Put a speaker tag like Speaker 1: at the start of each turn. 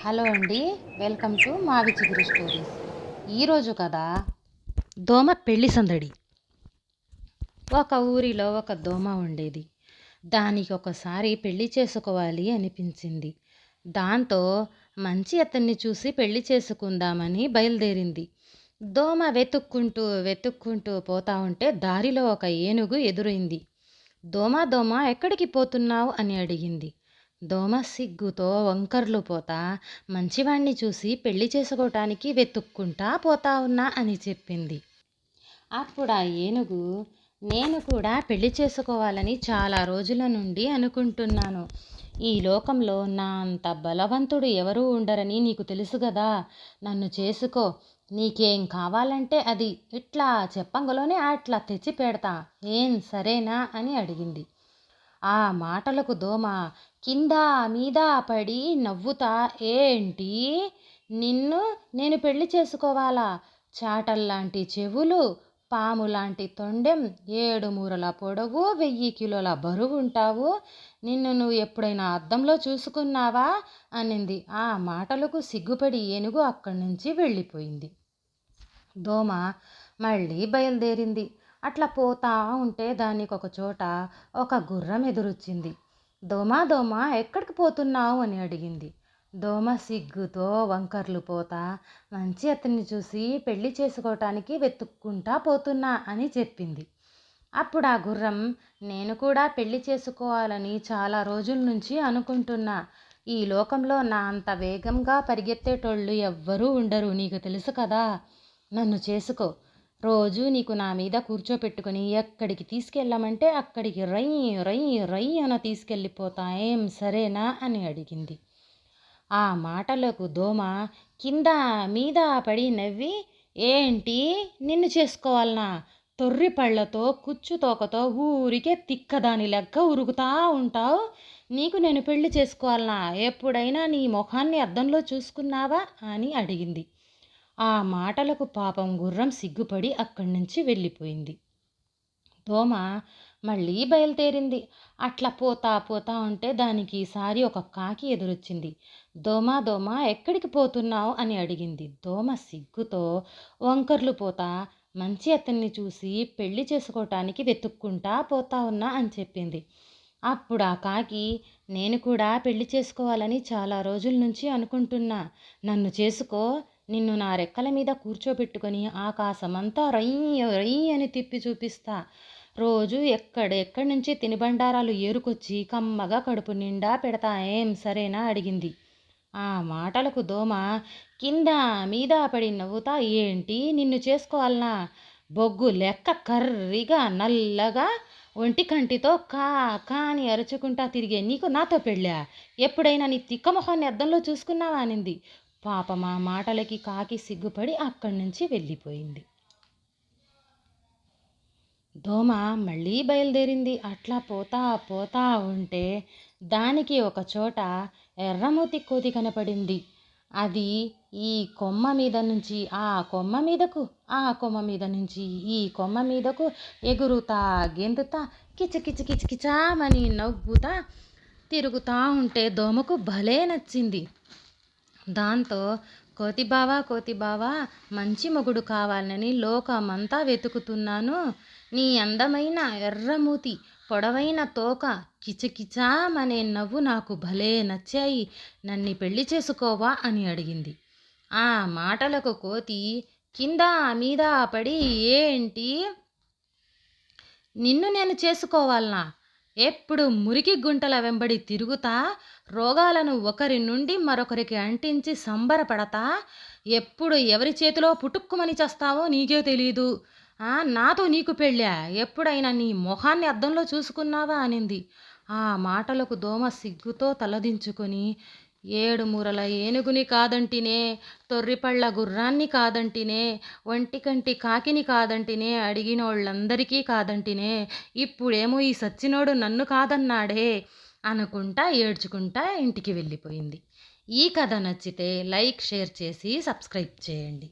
Speaker 1: Hello అండి welcome to మా చిగురు స్టోరీస్. ఈరోజు కదా దోమ పెళ్ళి సందడి. ఒక ఊరిలో ఒక దోమ ఉండేది. దానికి ఒకసారి పెళ్ళి చేసుకోవాలి అనిపించింది. దాంతో మంచి అతన్ని చూసి పెళ్ళి చేసుకుందామని బయలుదేరింది. దోమ వెతుక్కుంటూ వెతుక్కుంటూ పోతా ఉంటే దారిలో ఒక ఏనుగు ఎదురైంది. దోమ దోమ ఎక్కడికి పోతున్నావు? అని అడిగింది. దోమ సిగ్గుతో వంకర్లు పోతా మంచివాణ్ణి చూసి పెళ్ళి చేసుకోవటానికి వెతుక్కుంటా పోతా ఉన్నా అని చెప్పింది. అప్పుడు ఆ ఏనుగు నేను కూడా పెళ్ళి చేసుకోవాలని చాలా రోజుల నుండి అనుకుంటున్నాను. ఈ లోకంలో నా అంత బలవంతుడు ఎవరూ ఉండరని నీకు తెలుసు కదా నన్ను చేసుకో. నీకేం కావాలంటే అది. ఇట్లా చెప్పంగలోనే అట్లా తెచ్చి పెడతా ఏం సరేనా అని అడిగింది. ఆ మాటలకు దోమ. కింద మీద పడి నవ్వుతా ఏంటి? నిన్ను నేను పెళ్ళి చేసుకోవాలా? చాటల్లాంటి చెవులు పాములాంటి తొండెం ఏడు మూరల పొడవు వెయ్యి కిలోల బరువు ఉంటావు. నిన్ను నువ్వు ఎప్పుడైనా అద్దంలో చూసుకున్నావా? అనింది. ఆ మాటలకు సిగ్గుపడి ఏనుగు అక్కడి నుంచి వెళ్ళిపోయింది. దోమ మళ్ళీ బయలుదేరింది. అట్లా పోతా ఉంటే దానికి ఒక చోట ఒక గుర్రం ఎదురొచ్చింది. దోమ దోమ ఎక్కడికి పోతున్నావు? అని అడిగింది. దోమ సిగ్గుతో వంకర్లు పోతా మంచి అతన్ని చూసి పెళ్ళి చేసుకోవటానికి వెతుక్కుంటా పోతున్నా అని చెప్పింది. అప్పుడు ఆ గుర్రం నేను కూడా పెళ్ళి చేసుకోవాలని చాలా రోజుల నుంచి అనుకుంటున్నా. ఈ లోకంలో నా అంత వేగంగా పరిగెత్తేటోళ్ళు ఎవ్వరూ ఉండరు. నీకు తెలుసు కదా? నన్ను చేసుకో. రోజు నీకు నా మీద కూర్చోపెట్టుకుని ఎక్కడికి తీసుకెళ్ళమంటే అక్కడికి రై రై రై అన తీసుకెళ్ళిపోతా. ఏం సరేనా? అని అడిగింది. ఆ మాటలకు దోమ కింద మీద పడి నవ్వి ఏంటి? నిన్ను చేసుకోవాలనా? తొర్రి పళ్ళతో కుచ్చు తోకతో ఊరికే తిక్కదాని లెక్క ఉరుకుతా ఉంటావు. నీకు నేను పెళ్ళి చేసుకోవాలనా? ఎప్పుడైనా నీ ముఖాన్ని అద్దంలో చూసుకున్నావా? అని అడిగింది. ఆ మాటలకు పాపం గుర్రం సిగ్గుపడి అక్కడి నుంచి వెళ్ళిపోయింది. దోమ మళ్ళీ బయలుదేరింది. అట్లా పోతా పోతా ఉంటే దానికి ఈసారి ఒక కాకి ఎదురొచ్చింది. దోమ దోమ ఎక్కడికి పోతున్నావు? అని అడిగింది. దోమ సిగ్గుతో వంకర్లు పోతా మంచి అతన్ని చూసి పెళ్ళి చేసుకోవటానికి వెతుక్కుంటా పోతా ఉన్నా అని చెప్పింది. అప్పుడు ఆ కాకి నేను కూడా పెళ్ళి చేసుకోవాలని చాలా రోజుల నుంచి అనుకుంటున్నా. నన్ను చేసుకో నిన్ను నా రెక్కల మీద కూర్చోబెట్టుకొని ఆకాశమంతా రయ్య రయ్య అని తిప్పి చూపిస్తా. రోజు ఎక్కడెక్కడి నుంచి తినిబండారాలు ఏరుకొచ్చి కమ్మగా కడుపు నిండా పెడతా ఏం సరేనా అడిగింది. ఆ మాటలకు దోమ కింద మీద పడి నవ్వుతా ఏంటి నిన్ను చేసుకోవాలనా? బొగ్గు లెక్క కర్రిగా నల్లగా ఒంటి కంటితో కా కా అని అరుచుకుంటా తిరిగే నీకు నాతో పెళ్ళా? ఎప్పుడైనా నీ తిక్కమొహాన్ని అద్దంలో చూసుకున్నావా అనింది. పాపం ఆ మాటలకి కాకి సిగ్గుపడి అక్కడి నుంచి వెళ్ళిపోయింది. దోమ మళ్ళీ బయలుదేరింది. అట్లా పోతా పోతా ఉంటే దానికి ఒక చోట ఎర్రమూతి కోతి కనపడింది. అది ఈ కొమ్మ మీద నుంచి ఆ కొమ్మ మీదకు ఆ కొమ్మ మీద నుంచి ఈ కొమ్మ మీదకు ఎగురుతా గెంతుతా కిచ కిచ కిచ నవ్వుతా తిరుగుతూ ఉంటే దోమకు భలే నచ్చింది. దాంతో కోతి బావా కోతి బావా మంచి మొగుడు కావాలని లోకమంతా వెతుకుతున్నాను. నీ అందమైన ఎర్రమూతి పొడవైన తోక కిచకిచామనే నవ్వు నాకు భలే నచ్చాయి. నన్ను పెళ్ళి చేసుకోవా అని అడిగింది. ఆ మాటలకు కోతి కింద మీద పడి ఏంటి? నిన్ను నేను చేసుకోవాలనా? ఎప్పుడు మురికి గుంటల వెంబడి తిరుగుతా రోగాలను ఒకరి నుండి మరొకరికి అంటించి సంబరపడతా ఎప్పుడు ఎవరి చేతిలో పుట్టుక్కుమని చేస్తావో నీకే తెలీదు. నాతో నీకు పెళ్ళా? ఎప్పుడైనా నీ మొహాన్ని అద్దంలో చూసుకున్నావా? అనింది. ఆ మాటలకు దోమ సిగ్గుతో తలదించుకొని ఏడు మూరల ఏనుగుని కాదంటినే తొర్రిపళ్ళ గుర్రాన్ని కాదంటినే ఒంటికంటి కాకిని కాదంటినే అడిగినోళ్ళందరికీ కాదంటినే. ఇప్పుడేమో ఈ సచ్చినోడు నన్ను కాదన్నాడే అనుకుంటా ఏడ్చుకుంటా ఇంటికి వెళ్ళిపోయింది. ఈ కథ నచ్చితే లైక్ షేర్ చేసి సబ్స్క్రైబ్ చేయండి.